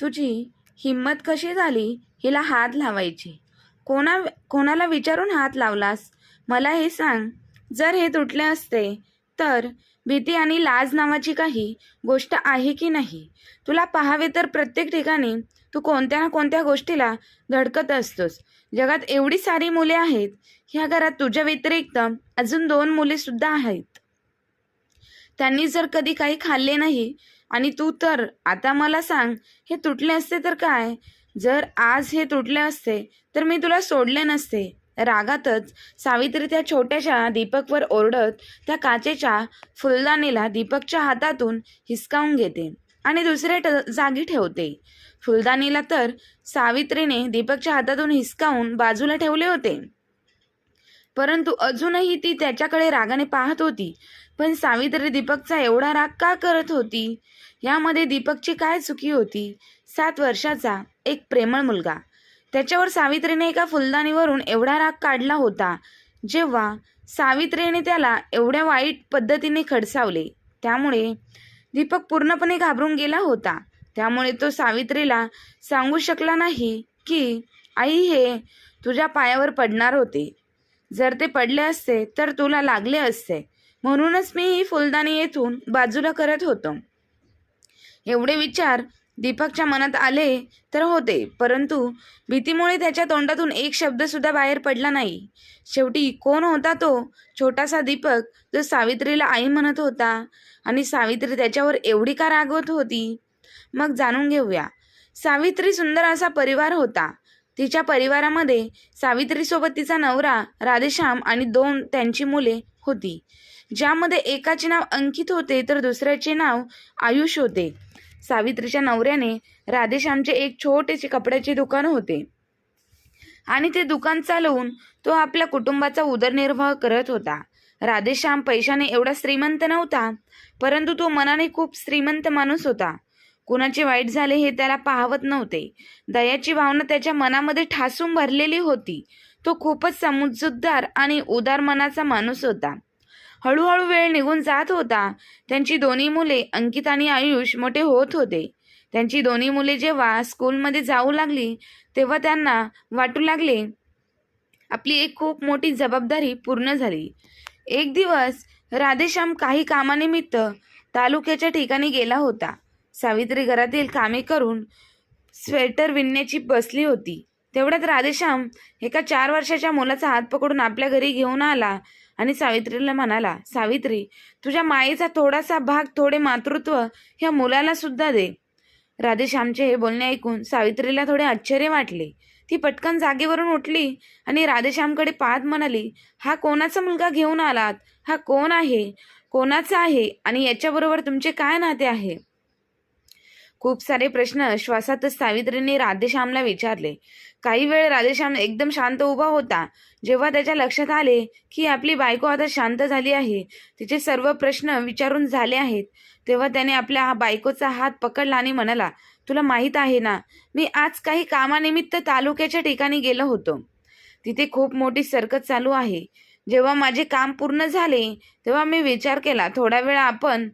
तुझी हिंमत कशी झाली हिला हात लावायची? कोणा कोणाला विचारून हात लावलास? मला हे सांग. जर हे तुटले असते तर भीती आणि लाज नावाची काही गोष्ट आहे की नाही? तुला पाहावे तर प्रत्येक ठिकाणी तू कोणत्या ना कोणत्या गोष्टीला धडकत असतोस. जगात एवढी सारी मुले आहेत ह्या घरात तुझ्या व्यतिरिक्त अजून दोन मुलेसुद्धा आहेत. त्यांनी जर कधी काही खाल्ले नाही आणि तू तर आता मला सांग हे तुटले असते तर काय? जर आज हे तुटले असते तर मी तुला सोडले नसते. रागातच सावित्री त्या छोट्याशा दीपकवर ओरडत त्या काचेच्या फुलदाणीला दीपकच्या हातातून हिसकावून घेते आणि दुसऱ्या ट जागी ठेवते. फुलदाणीला तर सावित्रीने दीपकच्या हातातून हिसकावून बाजूला ठेवले होते. परंतु अजूनही ती त्याच्याकडे रागाने पाहत होती. पण सावित्री दीपकचा एवढा राग का करत होती? यामध्ये दीपकची काय चुकी होती? सात वर्षाचा एक प्रेमळ मुलगा. त्याच्यावर सावित्रीने एका फुलदाणीवरून एवढा राग काढला होता जेव्हा सावित्रीने त्याला एवढ्या वाईट पद्धतीने खडसावले. त्यामुळे दीपक पूर्णपणे घाबरून गेला होता. त्यामुळे तो सावित्रीला सांगू शकला नाही की आई हे तुझ्या पायावर पडणार होते. जर ते पडले असते तर तुला लागले असते. म्हणूनच मी ही फुलदाणी येथून बाजूला करत होतो. एवढे विचार दीपकच्या मनात आले तर होते परंतु भीतीमुळे त्याच्या तोंडातून एक शब्दसुद्धा बाहेर पडला नाही. शेवटी कोण होता तो? छोटासा दीपक जो सावित्रीला आई म्हणत होता आणि सावित्री त्याच्यावर एवढी का रागवत होती? मग जाणून घेऊया. सावित्री सुंदर असा परिवार होता. तिच्या परिवारामध्ये सावित्रीसोबत तिचा नवरा राधेश्याम आणि दोन त्यांची मुले होती. ज्यामध्ये एकाचे नाव अंकित होते तर दुसऱ्याचे नाव आयुष होते. सावित्रीच्या नवऱ्याने राधेश्यामचे एक छोटेसे कपड्याचे दुकान होते. आणि ते दुकान चालवून तो आपल्या कुटुंबाचा उदरनिर्वाह करत होता. राधेश्याम पैशाने एवढा श्रीमंत नव्हता परंतु तो मनाने खूप श्रीमंत माणूस होता. कुणाचे वाईट झाले हे त्याला पाहवत नव्हते. दयाची भावना त्याच्या मनामध्ये ठासून भरलेली होती. तो खूपच समजूतदार आणि उदार मनाचा माणूस होता. हळूहळू वेळ निघून जात होता. त्यांची दोन्ही मुले अंकित आणि आयुष मोठे होत होते. त्यांची दोन्ही मुले जेव्हा स्कूलमध्ये जाऊ लागली तेव्हा त्यांना वाटू लागले आपली एक खूप मोठी जबाबदारी पूर्ण झाली. एक दिवस राधेश्याम काही कामानिमित्त तालुक्याच्या ठिकाणी गेला होता. सावित्री घरातील कामे करून स्वेटर विणण्याची बसली होती. तेवढ्यात राधेश्याम एका चार वर्षाच्या मुलाचा हात पकडून आपल्या घरी घेऊन आला. आणि सावित्रीला म्हणाला सावित्री तुझ्या मायेचा थोडासा भाग थोडे मातृत्व ह्या मुलाला सुद्धा दे. राधेश्यामचे हे बोलणे ऐकून सावित्रीला थोडे आश्चर्य वाटले. ती पटकन जागेवरून उठली आणि राधेश्यामकडे पाहत म्हणाली हा कोणाचा मुलगा घेऊन आलात? हा कोण आहे? कोणाचा आहे? आणि याच्याबरोबर तुमचे काय नाते आहे? खूप सारे प्रश्न श्वासातच सावित्रीने राधेश्यामला विचारले. काही वेळ राधेश्याम एकदम शांत उभा होता. जेव्हा त्याच्या लक्षात आले की आपली बायको आता शांत झाली आहे तिचे सर्व प्रश्न विचारून झाले आहेत तेव्हा त्याने आपल्या बायकोचा हात पकडला आणि म्हणाला तुला माहीत आहे ना मी आज काही कामानिमित्त तालुक्याच्या ठिकाणी गेलो होतो. तिथे खूप मोठी सरकत चालू आहे. जेव्हा माझे काम पूर्ण झाले तेव्हा मी विचार केला थोडा वेळ आपण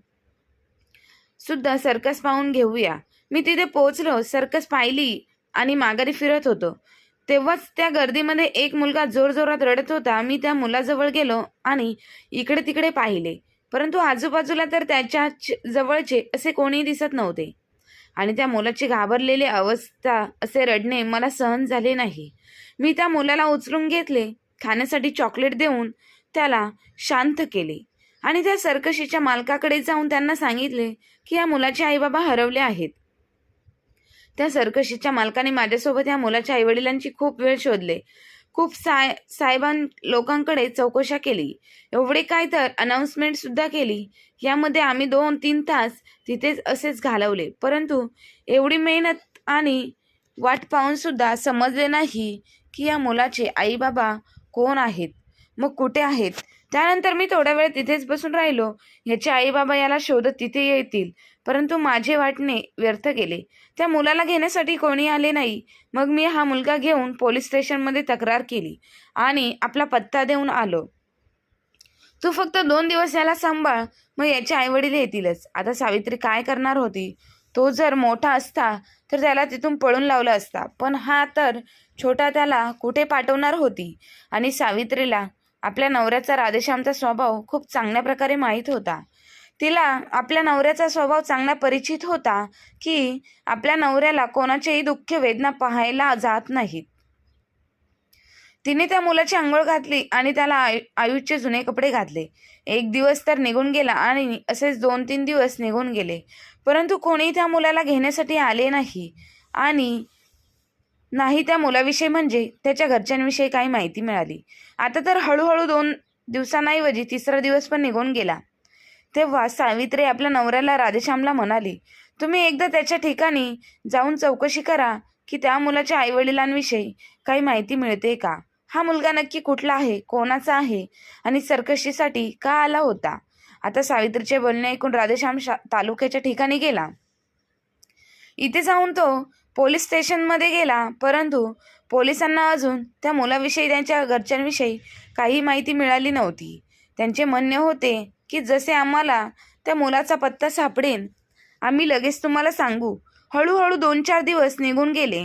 सुद्धा सर्कस पाहून घेऊया. मी तिथे पोहोचलो सर्कस पाहिली आणि माघारी फिरत होतो. तेव्हाच त्या गर्दीमध्ये एक मुलगा जोरजोरात रडत होता. मी त्या मुलाजवळ गेलो आणि इकडे तिकडे पाहिले. परंतु आजूबाजूला तर त्याच्या जवळचे असे कोणीही दिसत नव्हते. आणि त्या मुलाची घाबरलेली अवस्था असे रडणे मला सहन झाले नाही. मी त्या मुलाला उचलून घेतले खाण्यासाठी चॉकलेट देऊन त्याला शांत केले. आणि त्या सर्कशीच्या मालकाकडे जाऊन त्यांना सांगितले की या मुलाचे आईबाबा हरवले आहेत. त्या सर्कशीच्या मालकाने माझ्यासोबत या मुलाच्या आईवडिलांची खूप वेळ शोधले. खूप साय साहेबां लोकांकडे चौकशा केली. एवढे काय तर अनाऊन्समेंट सुद्धा केली. यामध्ये आम्ही दोन तीन तास तिथेच असेच घालवले. परंतु एवढी मेहनत आणि वाट पाहून सुद्धा समजले नाही की या मुलाचे आई बाबा कोण आहेत? मग कुठे आहेत? त्यानंतर मी थोडा वेळ तिथेच बसून राहिलो. ह्याचे आई बाबा याला शोधत तिथे येतील. परंतु माझे वाटणे व्यर्थ गेले. त्या मुलाला घेण्यासाठी कोणी आले नाही. मग मी हा मुलगा घेऊन पोलीस स्टेशनमध्ये तक्रार केली आणि आपला पत्ता देऊन आलो. तू फक्त दोन दिवस याला सांभाळ. मग याचे आईवडील येतीलच. आता सावित्री काय करणार होती? तो जर मोठा असता तर त्याला तिथून पळून लावला असता. पण हा तर छोटा त्याला कुठे पाठवणार होती? आणि सावित्रीला आपल्या नवऱ्याचा राधेश्यामचा स्वभाव खूप चांगल्या प्रकारे माहीत होता. तिला आपल्या नवऱ्याचा स्वभाव चांगला परिचित होता की आपल्या नवऱ्याला कोणाचेही दुःख वेदना पाहायला जात नाहीत. तिने त्या मुलाची आंघोळ घातली आणि त्याला आयु आयुषचे जुने कपडे घातले. एक दिवस तर निघून गेला आणि असेच दोन तीन दिवस निघून गेले. परंतु कोणीही त्या मुलाला घेण्यासाठी आले नाही. आणि नाही त्या मुलाविषयी म्हणजे त्याच्या घरच्यांविषयी काही माहिती मिळाली. आता तर हळूहळू दोन दिवसांऐवजी तिसरा दिवस पण निघून गेला. तेव्हा सावित्री आपल्या नवऱ्याला राधेश्यामला म्हणाली तुम्ही एकदा त्याच्या ठिकाणी जाऊन चौकशी करा की त्या मुलाच्या आईवडिलांविषयी काही माहिती मिळते का? हा मुलगा नक्की कुठला आहे कोणाचा आहे आणि सरकशीसाठी का आला होता? आता सावित्रीचे बोलणे ऐकून राधेश्याम तालुक्याच्या ठिकाणी गेला. इथे जाऊन तो पोलीस स्टेशनमध्ये गेला परंतु पोलिसांना अजून त्या मुलाविषयी त्यांच्या घरच्यांविषयी काही माहिती मिळाली नव्हती. त्यांचे म्हणणे होते की जसे आम्हाला त्या मुलाचा पत्ता सापडेन आम्ही लगेच तुम्हाला सांगू. हळूहळू दोन चार दिवस निघून गेले.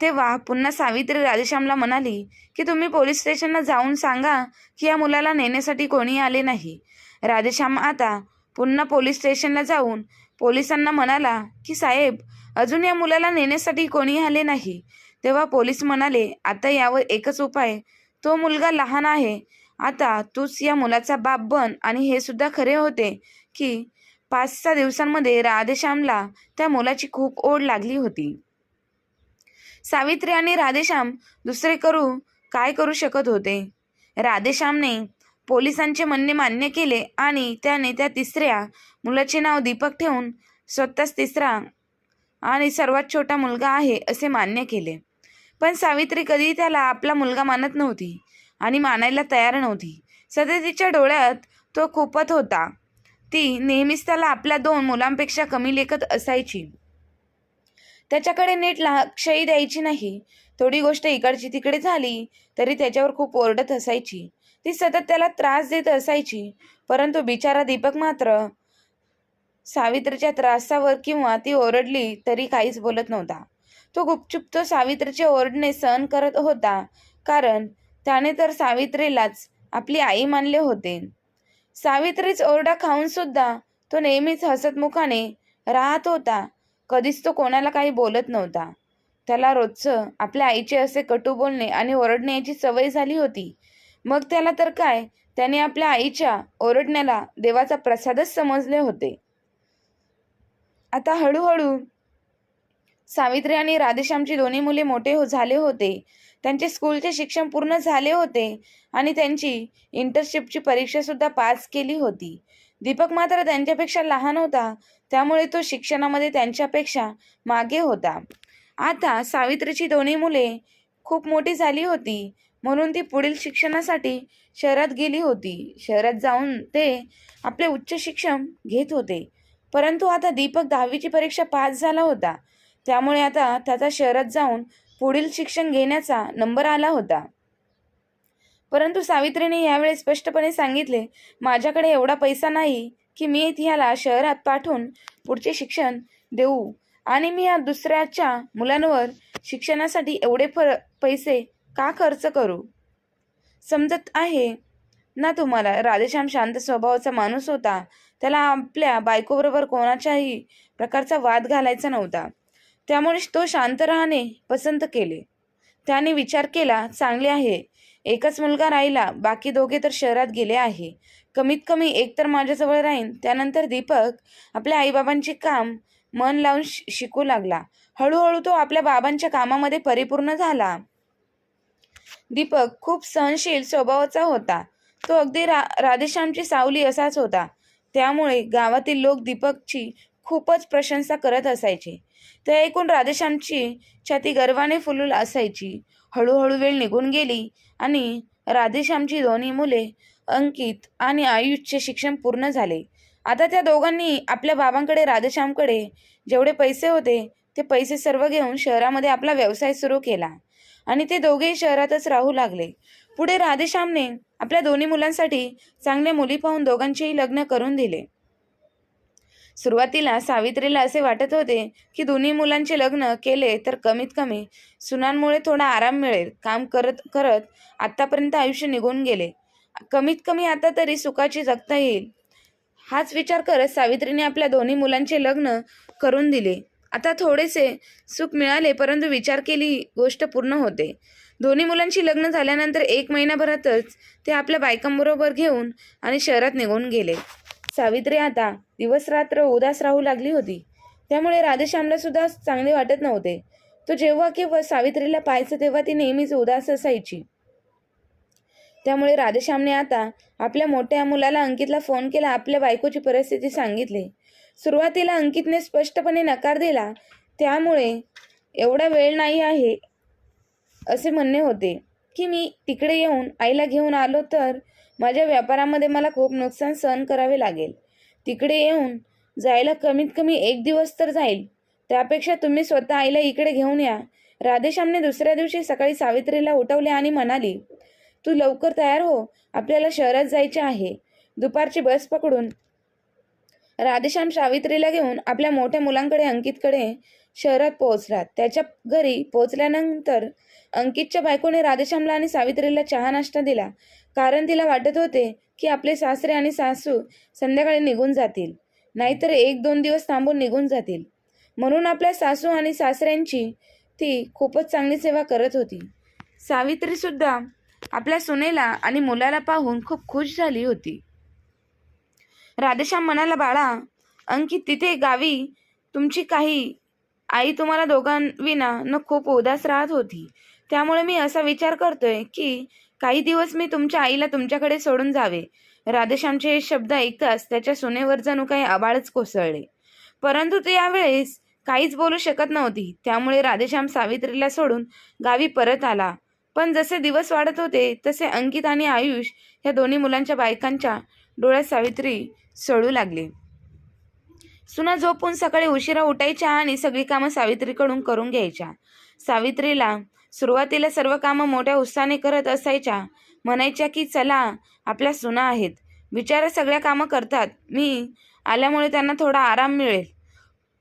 तेव्हा पुन्हा सावित्री राधेश्यामला म्हणाली की तुम्ही पोलीस स्टेशनला जाऊन सांगा की या मुलाला नेण्यासाठी कोणी आले नाही. राधेश्याम आता पुन्हा पोलीस स्टेशनला जाऊन पोलिसांना म्हणाला की साहेब अजून या मुलाला नेण्यासाठी कोणी आले नाही. तेव्हा पोलीस म्हणाले आता यावर एकच उपाय. तो मुलगा लहान आहे. आता तूच या मुलाचा बाप बन. आणि हे सुद्धा खरे होते की पाच सहा दिवसांमध्ये राधेश्यामला त्या मुलाची खूप ओढ लागली होती. सावित्री आणि राधेश्याम दुसरे करू काय करू शकत होते? राधेश्यामने पोलिसांचे म्हणणे मान्य केले आणि त्याने त्या तिसऱ्या मुलाचे नाव दीपक ठेवून स्वतःच तिसरा आणि सर्वात छोटा मुलगा आहे असे मान्य केले. पण सावित्री कधी त्याला आपला मुलगा मानत नव्हती आणि मानायला तयार नव्हती. सध्या तिच्या डोळ्यात तो खूपत होता. ती नेहमीच त्याला आपल्या दोन मुलांपेक्षा कमी लेखत असायची. त्याच्याकडे नीट लक्षही द्यायची नाही. थोडी गोष्ट इकडची तिकडे झाली तरी त्याच्यावर खूप ओरडत असायची. ती सतत त्याला त्रास देत असायची. परंतु बिचारा दीपक मात्र सावित्रीच्या त्रासावर किंवा ती ओरडली तरी काहीच बोलत नव्हता. तो गुपचूप तो सावित्रीचे ओरडणे सहन करत होता कारण त्याने तर सावित्रीलाच आपली आई मानले होते. सावित्रीच ओरडा खाऊन सुद्धा तो नेहमीच हसतमुखाने राहत होता. कधीच तो कोणाला काही बोलत नव्हता. त्याला रोजचं आपल्या आईचे असे कटू बोलणे आणि ओरडण्याची सवय झाली होती. मग त्याला तर काय? त्याने आपल्या आईच्या ओरडण्याला देवाचा प्रसादच समजले होते. आता हळूहळू सावित्री आणि राधेश्यामची दोन्ही मुले मोठे हो झाले होते. त्यांचे स्कूलचे शिक्षण पूर्ण झाले होते आणि त्यांची इंटर्नशिपची परीक्षासुद्धा पास केली होती. दीपक मात्र त्यांच्यापेक्षा लहान होता त्यामुळे तो शिक्षणामध्ये त्यांच्यापेक्षा मागे होता. आता सावित्रीची दोन्ही मुले खूप मोठी झाली होती म्हणून ती पुढील शिक्षणासाठी शहरात गेली होती. शहरात जाऊन ते आपले उच्च शिक्षण घेत होते. परंतु आता दीपक दहावीची परीक्षा पास झाला होता. त्यामुळे आता त्याचा शहरात जाऊन पुढील शिक्षण घेण्याचा नंबर आला होता. परंतु सावित्रीने यावेळी स्पष्टपणे सांगितले माझ्याकडे एवढा पैसा नाही की मी तिहाला शहरात पाठवून पुढचे शिक्षण देऊ आणि मी या दुसऱ्याच्या मुलांवर शिक्षणासाठी एवढे फर पैसे का खर्च करू? समजत आहे ना तुम्हाला? राधेश्याम शांत स्वभावाचा माणूस होता. त्याला आपल्या बायकोबरोबर कोणाच्याही प्रकारचा वाद घालायचा नव्हता. त्यामुळे तो शांत राहणे पसंत केले. त्याने विचार केला चांगले आहे. एकच मुलगा राहिला बाकी दोघे तर शहरात गेले आहे. कमीत कमी एक तर माझ्याजवळ राहीन. त्यानंतर दीपक आपल्या आईबाबांचे काम मन लावून शिकू लागला. हळूहळू तो आपल्या बाबांच्या कामामध्ये परिपूर्ण झाला. दीपक खूप सहनशील स्वभावाचा होता. तो अगदी रा राधेश्यामची सावली असाच होता. त्यामुळे गावातील लोक दीपकची खूपच प्रशंसा करत असायचे. ते ऐकून राधेश्यामची छाती गर्वाने फुलून असायची. हळूहळू वेळ निघून गेली आणि राधेश्यामची दोन्ही मुले अंकित आणि आयुषचे शिक्षण पूर्ण झाले. आता त्या दोघांनी आपल्या बाबांकडे राधेश्यामकडे जेवढे पैसे होते ते पैसे सर्व घेऊन शहरामध्ये आपला व्यवसाय सुरू केला आणि ते दोघेही शहरातच राहू लागले. पुढे राधेश्यामने आपल्या दोन्ही मुलांसाठी चांगल्या मुली पाहून दोघांचेही लग्न करून दिले. सुरुवातीला सावित्रीला असे वाटत होते की दोन्ही मुलांचे लग्न केले तर कमीत कमी सुनांमुळे थोडा आराम मिळेल. काम करत करत आत्तापर्यंत आयुष्य निघून गेले. कमीत कमी आता तरी सुखाची जगता येईल. हाच विचार करत सावित्रीने आपल्या दोन्ही मुलांचे लग्न करून दिले. आता थोडेसे सुख मिळाले परंतु विचार केली गोष्ट पूर्ण होते. दोन्ही मुलांची लग्न झाल्यानंतर एक महिन्याभरातच ते आपल्या बायकांबरोबर घेऊन आणि शहरात निघून गेले. सावित्री आता दिवसरात्र उदास राहू लागली होती. त्यामुळे राधेश्यामला सुद्धा चांगले वाटत नव्हते. तो जेव्हा केव्हा सावित्रीला पाहायचं तेव्हा ती नेहमीच उदास असायची. त्यामुळे राधेश्यामने आता आपल्या मोठ्या मुलाला अंकितला फोन केला आपल्या बायकोची परिस्थिती सांगितली. सुरुवातीला अंकितने स्पष्टपणे नकार दिला. त्यामुळे एवढा वेळ नाही आहे. असे म्हणणे होते की मी तिकडे येऊन आईला घेऊन आलो तर माझ्या व्यापारामध्ये मला खूप नुकसान सहन करावे लागेल. तिकडे येऊन जायला कमीत कमी एक दिवस तर जाईल. त्यापेक्षा तुम्ही स्वतः आईला इकडे घेऊन या. राधेश्यामने दुसऱ्या दिवशी सकाळी सावित्रीला उठवले आणि म्हणाली तू लवकर तयार हो. आपल्याला शहरात जायचे आहे. दुपारची बस पकडून राधेश्याम सावित्रीला घेऊन आपल्या मोठ्या मुलांकडे अंकितकडे शहरात पोहोचला. त्याच्या घरी पोहोचल्यानंतर अंकितच्या बायकोने राधेश्यामला आणि सावित्रीला चहा नाश्ता दिला. कारण तिला वाटत होते की आपले सासरे आणि सासू संध्याकाळी निघून जातील. नाहीतर एक दोन दिवस थांबून निघून जातील. म्हणून आपल्या सासू आणि सासऱ्यांची ती खूपच चांगली सेवा करत होती. सावित्रीसुद्धा आपल्या सुनेला आणि मुलाला पाहून खूप खुश झाली होती. राधेश्याम म्हणाला बाळा अंकित तिथे गावी तुमची काही आई तुम्हाला दोघांविना न खूप उदास राहत होती. त्यामुळे मी असा विचार करतोय की काही दिवस मी तुमच्या आईला तुमच्याकडे सोडून जावे. राधेश्यामचे हे शब्द ऐकताच त्याच्या सुनेवर जणू काही आबाळच कोसळले. परंतु ते यावेळेस काहीच बोलू शकत नव्हती. त्यामुळे राधेश्याम सावित्रीला सोडून गावी परत आला. पण जसे दिवस वाढत होते तसे अंकित आणि आयुष या दोन्ही मुलांच्या बायकांच्या डोळ्यात सावित्री सळू लागली. सुना झोपून सकाळी उशिरा उठायच्या आणि सगळी कामं सावित्रीकडून करून घ्यायच्या. सावित्रीला सुरुवातीला सर्व कामं मोठ्या उत्साहाने करत असायच्या. म्हणायच्या की चला आपल्या सुना आहेत. बिचारा सगळ्या कामं करतात. मी आल्यामुळे त्यांना थोडा आराम मिळेल.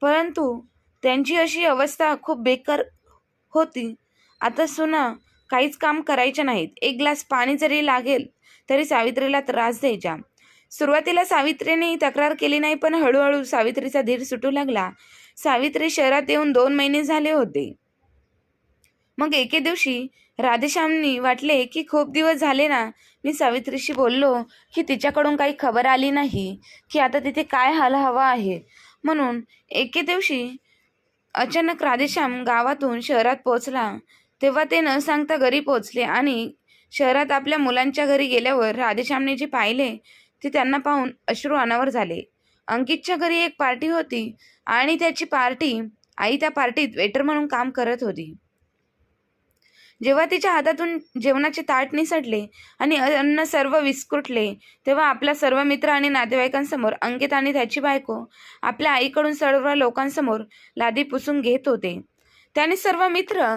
परंतु त्यांची अशी अवस्था खूप बेकार होती. आता सुना काहीच काम करायच्या नाहीत. एक ग्लास पाणी जरी लागेल तरी सावित्रीला त्रास द्यायच्या सुरुवातीला सावित्रीने तक्रार केली नाही पण हळूहळू सावित्रीचा धीर सुटू लागला. सावित्री शहरात येऊन दोन महिने झाले होते. मग एके दिवशी राधेश्यामनी वाटले की खूप दिवस झाले ना मी सावित्रीशी बोललो की तिच्याकडून काही खबर आली नाही की आता तिथे काय हाल हवा आहे. म्हणून एके दिवशी अचानक राधेश्याम गावातून शहरात पोचला तेव्हा ते न सांगता घरी पोचले आणि शहरात आपल्या मुलांच्या घरी गेल्यावर राधेश्यामने जे पाहिले ते त्यांना पाहून अश्रू अनावर झाले. अंकितच्या घरी एक पार्टी होती आणि त्याची पार्टी आई त्या पार्टीत वेटर म्हणून काम करत होती. जेव्हा तिच्या हातातून जेवणाचे ताट निसटले आणि अन्न सर्व विस्कुटले तेव्हा आपल्या सर्व मित्र आणि नातेवाईकांसमोर अंकित आणि त्याची बायको आपल्या आईकडून सर्व लोकांसमोर लादी पुसून घेत होते. त्याने सर्व मित्र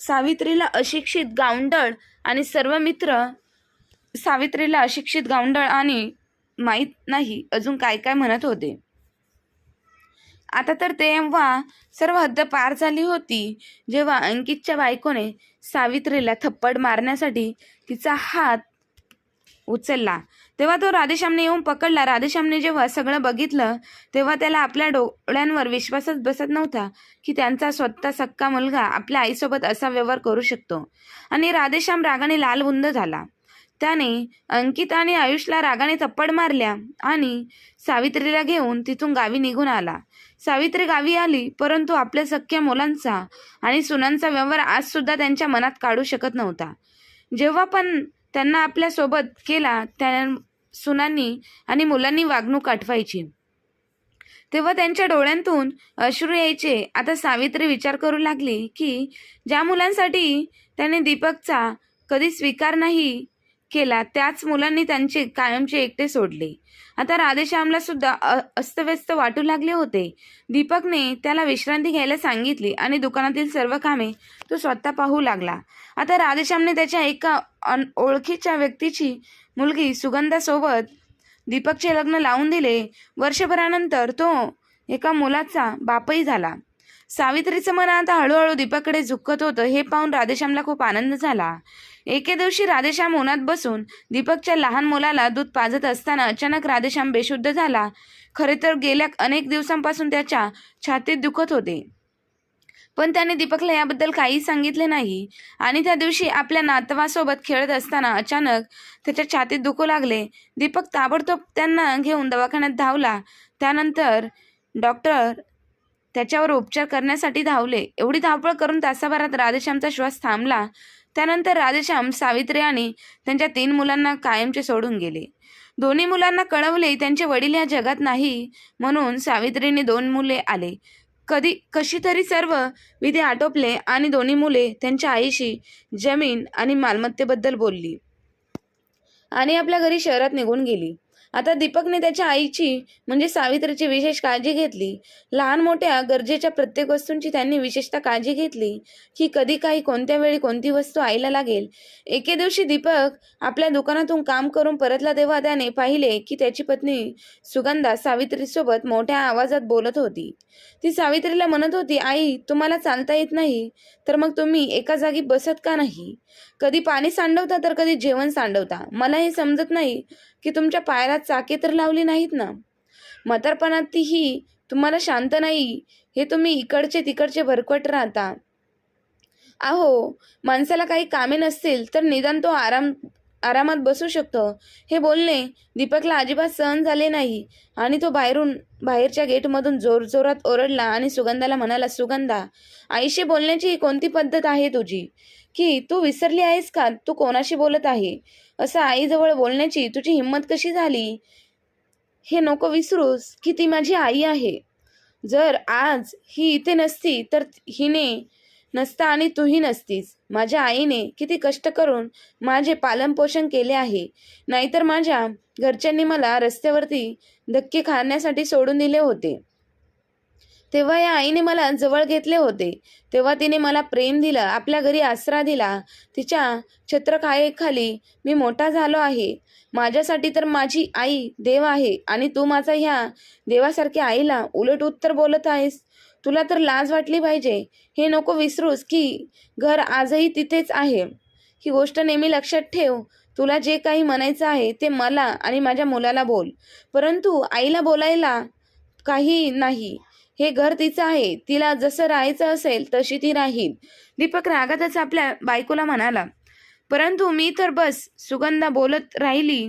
सावित्रीला अशिक्षित गावंडळ आणि सर्व मित्र सावित्रीला अशिक्षित गावंडळ आणि माहीत नाही अजून काय काय म्हणत होते. आता तर तेव्हा सर्व हद्द पार झाली होती. जेव्हा अंकितच्या बायकोने सावित्रीला थप्पड मारण्यासाठी तिचा हात उचलला तेव्हा तो राधेश्यामने येऊन पकडला. राधेश्यामने जेव्हा सगळं बघितलं तेव्हा त्याला आपल्या डोळ्यांवर विश्वासच बसत नव्हता की त्यांचा स्वतः सक्का मुलगा आपल्या आईसोबत असा व्यवहार करू शकतो. आणि राधेश्याम रागाने लालबुंद झाला. त्याने अंकित आणि आयुषला रागाने थप्पड मारल्या आणि सावित्रीला घेऊन तिथून गावी निघून आला. सावित्री गावी आली परंतु आपल्या सख्या मुलांचा आणि सुनांचा व्यवहार आजसुद्धा त्यांच्या मनात काढू शकत नव्हता. जेव्हा पण त्यांना आपल्यासोबत केला त्या सुनांनी आणि मुलांनी वागणूक आठवायची तेव्हा त्यांच्या डोळ्यांतून अश्रू यायचे. आता सावित्री विचार करू लागली की ज्या मुलांसाठी त्याने दीपकचा कधी स्वीकार नाही केला त्याच मुलांनी त्यांचे कायमचे एकटे सोडले. आता राधेश्यामला सुद्धा अस्तव्यस्त वाटू लागले होते. दीपकने त्याला विश्रांती घ्यायला सांगितली आणि दुकानातील सर्व कामे तो स्वतः पाहू लागला. आता राधेश्यामने त्याच्या एका अन ओळखीच्या व्यक्तीची मुलगी सुगंधासोबत दीपकचे लग्न लावून दिले. वर्षभरानंतर तो एका मुलाचा बापही झाला. सावित्रीचं मन आता हळूहळू दीपककडे झुकत होतं हे पाहून राधेश्यामला खूप आनंद झाला. एके दिवशी राधेश्याम उन्हात बसून दीपकच्या लहान मुलाला दूध पाजत असताना अचानक राधेश्याम बेशुद्ध झाला. खरे तर गेल्या अनेक दिवसांपासून त्याच्या छातीत दुखत होते. पण त्याने दीपकला याबद्दल काही सांगितले नाही. आणि त्या दिवशी आपल्या नातवासोबत खेळत असताना अचानक त्याच्या छातीत दुखू लागले. दीपक ताबडतोब त्यांना घेऊन दवाखान्यात धावला. त्यानंतर डॉक्टर त्याच्यावर उपचार करण्यासाठी धावले. एवढी धावपळ करून तासाभरात राधेश्यामचा श्वास थांबला. त्यानंतर राधेश्याम सावित्री आणि त्यांच्या तीन मुलांना कायमचे सोडून गेले. दोन्ही मुलांना कळवले त्यांचे वडील या जगात नाही म्हणून सावित्रीने दोन मुले आले. कधी कशी तरी सर्व विधी आटोपले आणि दोन्ही मुले त्यांच्या आईशी जमीन आणि मालमत्तेबद्दल बोलली आणि आपल्या घरी शहरात निघून गेली. आता दीपकने त्याच्या आईची म्हणजे सावित्रीची विशेष काळजी घेतली. लहान मोठ्या गरजेच्या प्रत्येक वस्तूंची त्यांनी विशेषतः काळजी घेतली. की कधी काही कोणत्या वेळी कोणती वस्तू आईला लागेल? एके दिवशी दीपक आपल्या दुकानातून काम करून परतला तेव्हा त्याने पाहिले की त्याची पत्नी सुगंधा सावित्रीसोबत मोठ्या आवाजात बोलत होती. ती सावित्रीला म्हणत होती आई तुम्हाला चालता येत नाही. तर मग तुम्ही एका जागी बसत का नाही? कधी पाणी सांडवता तर कधी जेवण सांडवता. मला हे समजत नाही की तुमच्या पायाला चाके तर लावली नाहीत ना? म्हातारपणात तीही तुम्हाला शांत नाही हे तुम्ही इकडचे तिकडचे भरकट राहता. अहो माणसाला काही कामे नसतील तर निदान तो आराम आरामात बसू शकतो. हे बोलणे दीपकला अजिबात सहन झाले नाही आणि तो बाहेरून बाहेरच्या गेटमधून जोरजोरात ओरडला आणि सुगंधाला म्हणाला सुगंधा आईशी बोलण्याची ही कोणती पद्धत आहे तुझी? की तू विसरली आहेस का? तू कोणाशी बोलत आहे? असं आईजवळ बोलण्याची तुझी हिंमत कशी झाली? हे नको विसरूस. की ती माझी आई आहे. जर आज ही इथे नसती तर हिने नसता आणि तूही नसतीस. माझ्या आईने किती कष्ट करून माझे पालनपोषण केले आहे. नाहीतर माझ्या घरच्यांनी मला रस्त्यावरती धक्के खाण्यासाठी सोडून दिले होते. तेव्हा या आईने मला जवळ घेतले होते. तेव्हा तिने मला प्रेम दिलं आपल्या घरी आसरा दिला. तिच्या छत्रकायेखाली मी मोठा झालो आहे. माझ्यासाठी तर माझी आई देव आहे आणि तू माझा ह्या देवासारख्या आईला उलट उत्तर बोलत आहेस. तुला तर लाज वाटली पाहिजे. हे नको विसरूस की घर आजही तिथेच आहे. ही गोष्ट नेहमी लक्षात ठेव. तुला जे काही म्हणायचं आहे ते मला आणि माझ्या मुलाला बोल. परंतु आईला बोलायला काही नाही. हे घर तिचं आहे. तिला जसं राहायचं असेल तशी ती राहील. दीपक रागातच आपल्या बायकोला म्हणाला परंतु मी तर बस सुगंधा बोलत राहिली.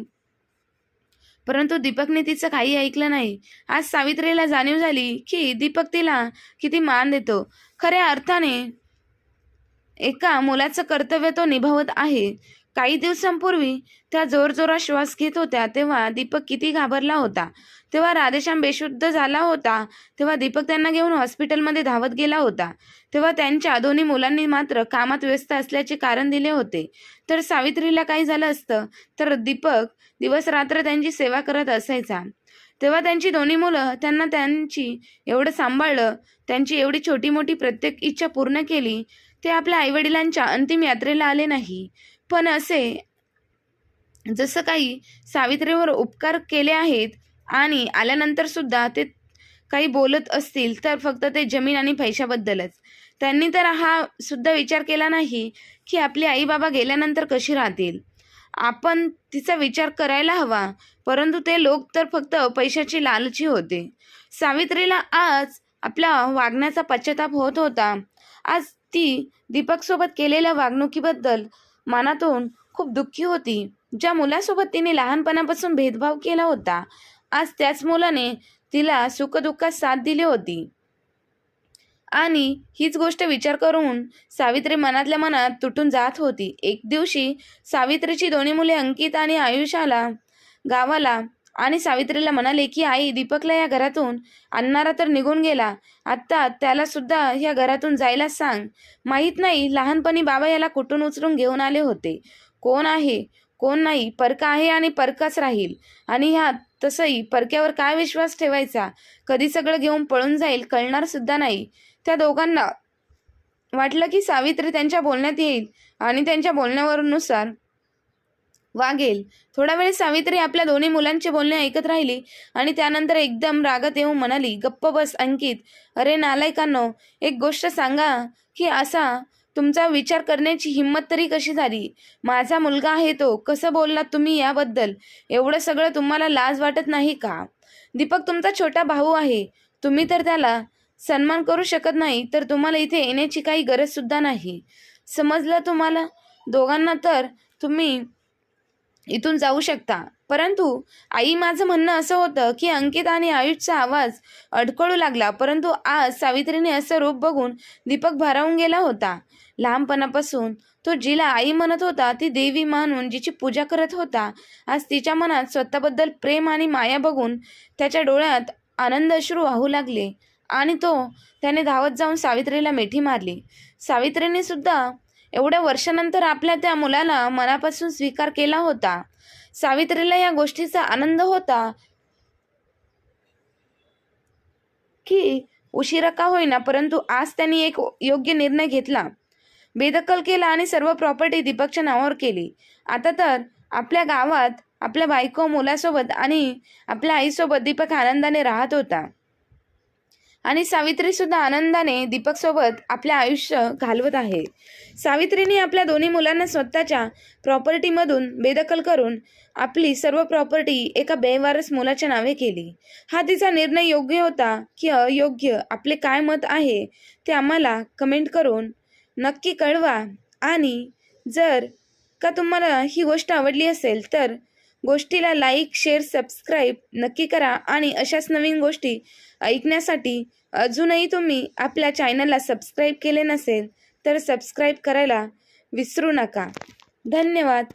परंतु दीपकने तिचं काही ऐकलं नाही. आज सावित्रीला जाणीव झाली की दीपक तिला किती मान देतो. खऱ्या अर्थाने एका मुलाचं कर्तव्य तो निभावत आहे. काही दिवसांपूर्वी त्या जोरजोरात श्वास घेत होत्या. तेव्हा दीपक किती घाबरला होता. तेव्हा राधेश्याम बेशुद्ध झाला होता. तेव्हा दीपक त्यांना घेऊन हॉस्पिटलमध्ये धावत गेला होता. तेव्हा त्यांच्या दोन्ही मुलांनी मात्र कामात व्यस्त असल्याचे कारण दिले होते. तर सावित्रीला काही झालं असतं? तर दीपक दिवस रात्र त्यांची सेवा करत असायचा. तेव्हा त्यांची दोन्ही मुलं त्यांना त्यांची एवढं सांभाळलं त्यांची एवढी छोटी मोठी प्रत्येक इच्छा पूर्ण केली ते आपल्या आईवडिलांच्या अंतिम यात्रेला आले नाही. पण असे जसं काही सावित्रीवर उपकार केले आहेत आणि आल्यानंतर सुद्धा ते काही बोलत असतील तर फक्त ते जमीन आणि पैशाबद्दलच. त्यांनी तर हा सुद्धा विचार केला नाही की आपली आई बाबा गेल्यानंतर कशी राहतील. आपण तिचा विचार करायला हवा परंतु ते लोक तर फक्त पैशाची लालची होते. सावित्रीला आज आपला वागण्याचा पश्चाताप होत होता. आज ती दीपकसोबत केलेल्या वागणुकीबद्दल मनातून खूप दुःखी होती. ज्या मुलासोबत तिने लहानपणापासून भेदभाव केला होता आज त्याच मुलाने तिला सुखदुःखात साथ दिली होती. आणि हीच गोष्ट विचार करून सावित्री मनातल्या मनात तुटून जात होती. एक दिवशी सावित्रीची दोन्ही मुले अंकित आणि आयुष्याला गावाला आणि सावित्रीला म्हणाले की आई दीपकला या घरातून आणणारा तर निघून गेला. आत्ता त्याला सुद्धा या घरातून जायला सांग. माहीत नाही लहानपणी बाबा याला कुठून उचलून घेऊन आले होते. कोण आहे? कोण नाही? परका आहे आणि परकाच राहील. आणि ह्या तसंही परक्यावर काय विश्वास ठेवायचा? कधी सगळं घेऊन पळून जाईल कळणार सुद्धा नाही. त्या दोघांना वाटलं की सावित्री त्यांच्या बोलण्यात येईल आणि त्यांच्या बोलण्यावरुनुसार वागेल. थोडा वेळ सावित्री आपल्या दोन्ही मुलांचे बोलणे ऐकत राहिली आणि त्यानंतर एकदम रागत येऊन म्हणाली गप्प बस अंकित. अरे नालायकांनो एक गोष्ट सांगा की असा तुमचा विचार करण्याची हिंमत तरी कशी झाली? माझा मुलगा आहे तो. कसं बोललात तुम्ही याबद्दल? एवढं सगळं तुम्हाला लाज वाटत नाही का? दीपक तुमचा छोटा भाऊ आहे. तुम्ही तर त्याला सन्मान करू शकत नाही तर तुम्हाला इथे येण्याची काही गरजसुद्धा नाही. समजलं तुम्हाला? दोघांना तर तुम्ही इथून जाऊ शकता. परंतु आई माझं म्हणणं असं होतं की अंकित आणि आयुषचा आवाज अडकळू लागला. परंतु आज सावित्रीने असं रूप बघून दीपक भारावून गेला होता. लहानपणापासून तो जिला आई म्हणत होता ती देवी मानून जिची पूजा करत होता. आज तिच्या मनात स्वतःबद्दल प्रेम आणि माया बघून त्याच्या डोळ्यात आनंद अश्रू वाहू लागले आणि तो त्याने धावत जाऊन सावित्रीला मिठी मारली. सावित्रीने सुद्धा एवढ्या वर्षानंतर आपल्या त्या मुलाला मनापासून स्वीकार केला होता. सावित्रीला या गोष्टीचा आनंद होता. की उशिरा का होईना परंतु आज त्यांनी एक योग्य निर्णय घेतला. बेदखल केला आणि सर्व प्रॉपर्टी दीपकच्या नावावर केली. आता तर आपल्या गावात आपल्या बायको मुलासोबत आणि आपल्या आईसोबत दीपक आनंदाने राहत होता. आणि सावित्रीसुद्धा आनंदाने दीपकसोबत आपले आयुष्य घालवत आहे. सावित्रीने आपल्या दोन्ही मुलांना स्वतःच्या प्रॉपर्टीमधून बेदखल करून आपली सर्व प्रॉपर्टी एका बेवारस मुलाच्या नावे केली. हा तिचा निर्णय योग्य होता की अयोग्य? आपले काय मत आहे ते आम्हाला कमेंट करून नक्की कळवा. आणि जर का तुम्हाला ही गोष्ट आवडली असेल तर गोष्टीला लाईक शेअर सबस्क्राईब नक्की करा. आणि अशाच नवीन गोष्टी ऐकण्यासाठी अजूनही तुम्ही आपल्या चॅनलला सबस्क्राईब केले नसेल तर सबस्क्राईब करायला विसरू नका. धन्यवाद.